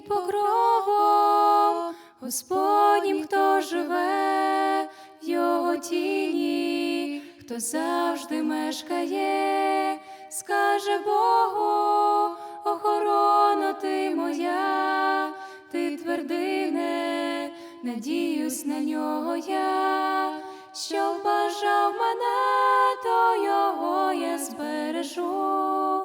Під покровом. Господнім, хто живе в його тіні, хто завжди мешкає, скаже Богу, охорона ти моя, ти твердине, надіюсь на нього я, що бажав мене, то його я збережу,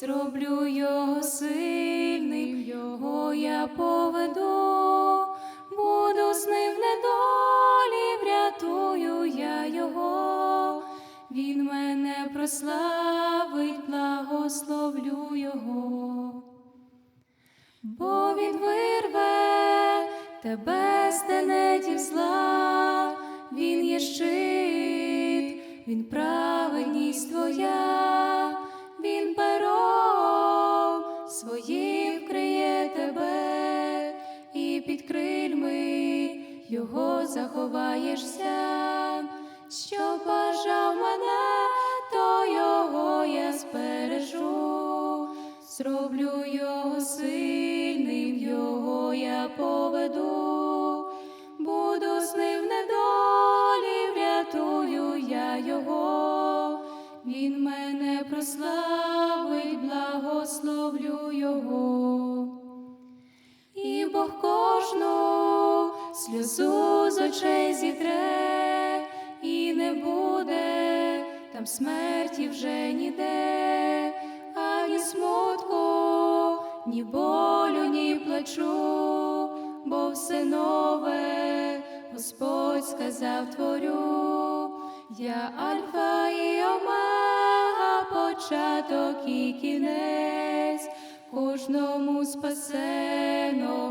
зроблю його сильним, його я поведу, буду з ним в недолі, врятую я його, він мене прославить, благословлю його. Бо він вирве тебе під крильми його заховаєшся, що бажав мене, то його я збережу, зроблю його сильним, його я поведу, буду з ним недолі, врятую я його, він мене прославить, благословлю його. Сльозу з очей зітре, і не буде там смерті вже ніде, ані смутку, ні болю, ні плачу, бо все нове Господь сказав творю, я Альфа і Омега, початок і кінець, кожному спасено